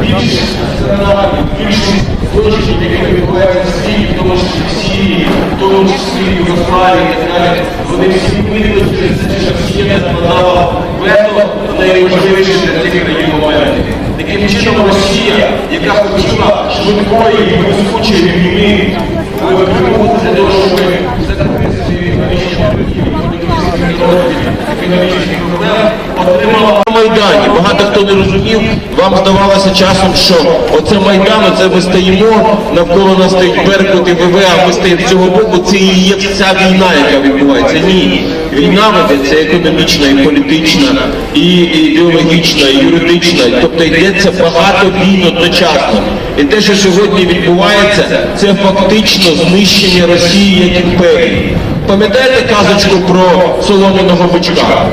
Більшість сценаріїв, більшість злочинів, які відбуваються в світі, в тому числі в Сирії, в тому числі в Югославії і так далі, вони всі виникли через те, що Росія не складала вето найважливіше для цих країн моменти. Таким чином Росія, яка хотіла швидкої і блискучої війни, використовувати для того, щоб закрити економічні проблеми, отримала На Майдані багато не розумів, вам здавалося часом, що оце Майдан, оце ми стоїмо, навколо нас стоїть Беркут і ВВ, а ми стоїмо з цього боку, це і є вся війна, яка відбувається. Ні. Війна ведеться економічна, і політична, і ідеологічна, і юридична. Тобто йдеться багато війн одночасно. І те, що сьогодні відбувається, це фактично знищення Росії як імперії. Пам'ятаєте казочку про солом'яного бичка?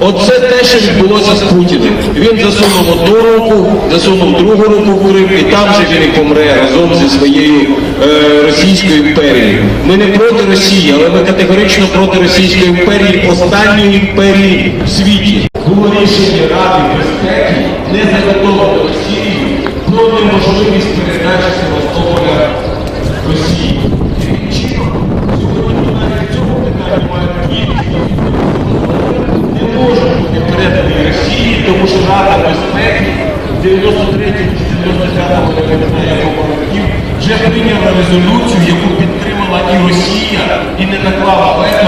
Оце те, що відбулося з Путіним. Він засунув одну руку, засунув другу руку в Крим, і там же він і помре разом зі своєю е, Російською імперією. Ми не проти Росії, але ми категорично проти Російської імперії, останньої імперії в світі. було рішення Ради безпеки не заготовити Росії про неможливість передачі Севастополя Росії. Таким чином, сьогодні ми навіть в цьому питанні маємо кількість не може бути переданий Росії, тому що Рада безпеки в 93-му чи 95-му не пам'ятаю якому років вже прийняла резолюцію, яку підтримала і Росія, і не наклала вето.